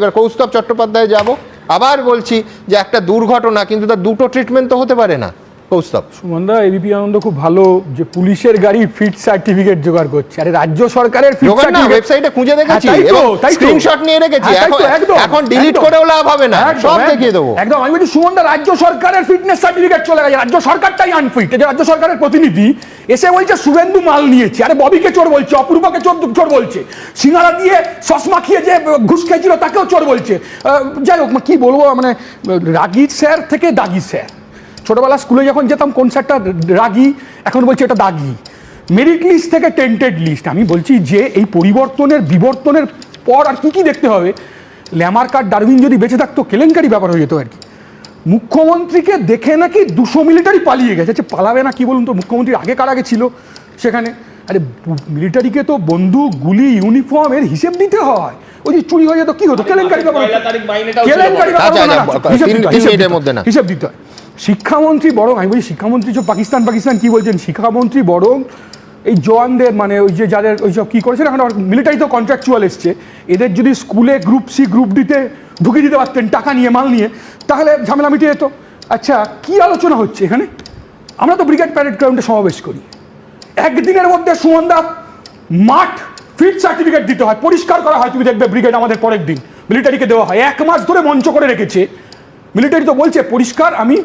এবার কৌস্তব চট্টোপাধ্যায় যাব। আবার বলছি যে একটা দুর্ঘটনা, কিন্তু তার দুটো ট্রিটমেন্ট তো হতে পারে না। কৌস্তব সুমনদা এবিপি আনন্দ খুব ভালো যে পুলিশের গাড়ি ফিট সার্টিফিকেট জোগাড় করছে। আরে রাজ্য সরকারের যোগান না ওয়েবসাইটে খুঁজে দেখেছি। হ্যাঁ, তো। স্ক্রিনশট নিয়ে রেখেছি। হ্যাঁ, এখন ডিলিট করেও লাভ হবে না। সব দেখিয়ে দেবো। একদম আমি বলছি সুমনদা রাজ্য সরকারের ফিটনেস সার্টিফিকেট চলে গেছে। রাজ্য সরকারটাই আনফিট যে রাজ্য সরকারের প্রতিনিধি এসে বলছে শুভেন্দু মাল নিয়েছে। আরে ববিকে চোর বলছে অপূর্বকে চোর চোর বলছে। সিঙ্গারা দিয়ে সস খেয়ে যে ঘুষ খেয়েছিল তাকেও চোর বলছে। যাই হোক কি বলব মানে রাগি স্যার থেকে দাগি স্যার। ছোটবেলা স্কুলে যখন যেতাম কোন স্যারটা রাগি? এখন বলছি এটা দাগি। মেরিট লিস্ট থেকে টেন্টেড লিস্ট আমি বলছি যে এই পরিবর্তনের বিবর্তনের পর আর কি কি দেখতে হবে? ল্যামার কার্ড ডারউইন যদি বেঁচে থাকতো কেলেঙ্কারি ব্যাপার হয়ে যেত আর কি। মুখ্যমন্ত্রীকে দেখে নাকি দুশো মিলিটারি পালিয়ে গেছে। আচ্ছা পালাবে না কি বলুন তো? মুখ্যমন্ত্রী আগে কার আগে ছিল সেখানে? আরে মিলিটারিকে তো বন্দুক গুলি ইউনিফর্ম এর হিসেব দিতে হয়। ওই যে চুরি হয়ে যেত কি হতো? কেলেঙ্কারি ব্যাপার কেলেঙ্কারি ব্যাপার আচ্ছা, না, আচ্ছা, হিসেব দিতে হয়, শিক্ষামন্ত্রী বরং, আমি বলি শিক্ষামন্ত্রী তো পাকিস্তান পাকিস্তান কি বলছেন? শিক্ষামন্ত্রী বরং এই জওয়ানদের মানে ওই যে যাদের ওই সব কী করেছেন, এখন মিলিটারি তো কন্ট্রাকচুয়াল এসছে, এদের যদি স্কুলে গ্রুপ সি গ্রুপ ডিতে ঢুকিয়ে দিতে পারতেন, টাকা নিয়ে, মাল নিয়ে, তাহলে ঝামেলা মিটে যেত। আচ্ছা কি আলোচনা হচ্ছে এখানে? আমরা তো ব্রিগেড প্যারেড গ্রাউন্ডে সমাবেশ করি। একদিনের মধ্যে সুমনদা মাঠ ফিট সার্টিফিকেট দিতে হয়, পরিষ্কার করা হয়, তুমি দেখবে ব্রিগেড আমাদের পরের দিন। মিলিটারিকে দেওয়া হয়, এক মাস ধরে মঞ্চ করে রেখেছে। মিলিটারি তো বলছে, পরিষ্কার, আমি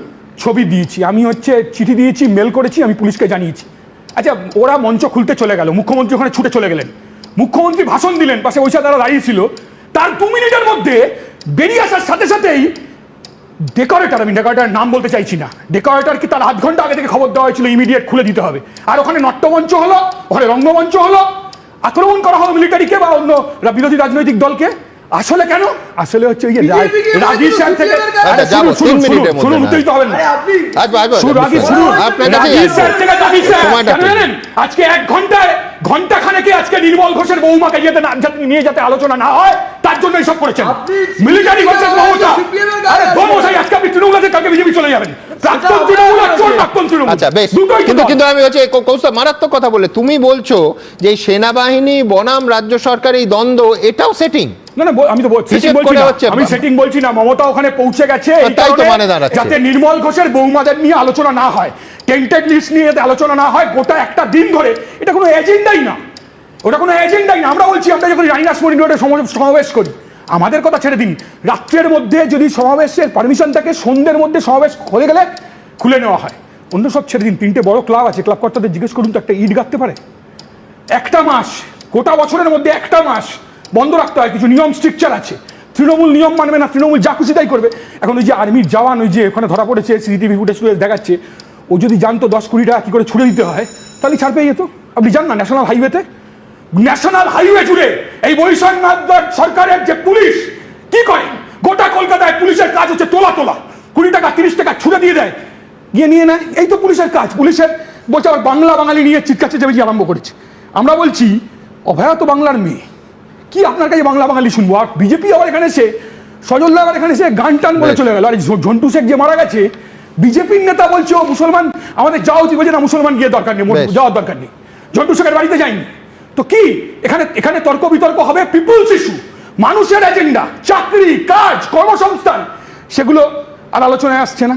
ছবি দিয়েছি, আমি হচ্ছে চিঠি দিয়েছি মেল করেছি, আমি পুলিশকে জানিয়েছি। আচ্ছা ওরা মঞ্চ খুলতে চলে গেল, মুখ্যমন্ত্রী ওখানে ছুটে চলে গেলেন। মুখ্যমন্ত্রী ভাষণ দিলেন, পাশে ওইসা তারা দাঁড়িয়েছিল তার দু মিনিটের মধ্যে বেরিয়ে আসার সাথে সাথেই ডেকোরেটর আমি ডেকোরেটার নাম বলতে চাইছি না। ডেকোরেটর কি তার আধ ঘণ্টা আগে থেকে খবর দেওয়া হয়েছিল ইমিডিয়েট খুলে দিতে হবে। আর ওখানে নাট্যমঞ্চ হলো, ওখানে রঙ্গমঞ্চ হলো, আক্রমণ করা হলো মিলিটারিকে বা অন্য বিরোধী রাজনৈতিক দলকে? আসলে কেন? আসলে হচ্ছে ওই যে রা- BJP কে রাগী স্যার থেকে আরে আচ্ছা, যাব, শুনুন, শুনুন, মধ্যে শুনুন না। উত্তেজিত হবেন না। আরে আপনি আসব আসব শুরু আগে শুরু আপনার কাছেই রাগী স্যার থেকে দাগি স্যার। আজকে এক ঘন্টায় ঘণ্টা খানেকে আজকে নির্মল ঘোষের বৌমাকে যাতে না যাতে নিয়ে যাতে আলোচনা না হয় তার জন্য এইসব করেছেন। মিলিটারি মমতা এর গায়ে আরে। দমশাই আজকে আপনি তৃণমূল আছে কালকে বিজেপি চলে যাবেন। প্রাক্তন তৃণমূল আর। চোর প্রাক্তন তৃণমূল? আচ্ছা বেশ। দুটোই কিন্তু কিন্তু আমি হচ্ছে কৌ- কৌস্তব মারাত্মক কথা বলে তুমি বলছো যে সেনাবাহিনী বনাম রাজ্য সরকার এই দ্বন্দ্ব এটাও সেটিং না না আমি তো বল- বলছি না। আমি সেটিং বলছি না মমতা ওখানে পৌঁছে গেছে তাই তো মানে দাঁড়াচ্ছে। যাতে নির্মল ঘোষের বৌমাদের নিয়ে আলোচনা না হয় টেন্টেড লিস্ট নিয়ে আলোচনা না হয় গোটা একটা দিন ধরে এটা কোনো এজেন্ডাই না। ওটা কোনো এজেন্ডাই না। আমরা বলছি আমরা যখন রানিনাস মরিন রোডে সমাবেশ করি আমাদের কথা ছেড়ে দিন। রাত্রের মধ্যে যদি সমাবেশের পারমিশন থাকে সন্ধ্যের মধ্যে সমাবেশ হয়ে গেলে খুলে নেওয়া হয়। অন্য সব ছেড়ে দিন। তিনটে বড় ক্লাব আছে। ক্লাব কর্তাদের জিজ্ঞেস করুন তো একটা ইট গাঁথতে পারে? একটা মাস গোটা বছরের মধ্যে একটা মাস বন্ধ রাখতে হয়, কিছু নিয়ম স্ট্রিকচার আছে। তৃণমূল নিয়ম মানবে না, তৃণমূল যা খুশি তাই করবে। এখন ওই যে আর্মির জওয়ান ওই যে ওখানে ধরা পড়েছে, সিসিটিভি ফুটেজ ফুটেজ দেখাচ্ছে, ও যদি জানতো দশ কুড়ি টাকা কি করে ছুড়ে দিতে হয়, তাহলে ছাড় পেয়ে যেত। আপনি জান না ন্যাশনাল হাইওয়েতে ন্যাশনাল হাইওয়ে জুড়ে এই বৈষম্য সরকারের যে পুলিশ, কি করে? গোটা কলকাতায় পুলিশের কাজ হচ্ছে তোলা তোলা। কুড়ি টাকা, তিরিশ টাকা ছুড়ে দিয়ে দেয়, গিয়ে নিয়ে নেয়। এই তো পুলিশের কাজ। পুলিশের বলছে, আবার বাংলা বাঙালি নিয়ে চিৎকার চেঁচামেচি আরম্ভ করেছে। আমরা বলছি অভয়া তো বাংলার মেয়ে কি আপনার কাছে বাংলা বাঙালি শুনব? আর বিজেপি আবার এখানে এসে সজল্লা আবার এখানে এসে গান টান বলে চলে গেল। আর ঝন্টু শেখ যে মারা গেছে বিজেপির নেতা বলছে ও মুসলমান আমাদের যাওয়া উচিত বলছে না মুসলমান গিয়ে দরকার নেই যাওয়ার দরকার নেই। ঝন্টু শেখের বাড়িতে যায়নি। তো কি? এখানে এখানে তর্ক বিতর্ক হবে? পিপুলস ইস্যু মানুষের এজেন্ডা চাকরি কাজ কর্মসংস্থান সেগুলো আর আলোচনায় আসছে না।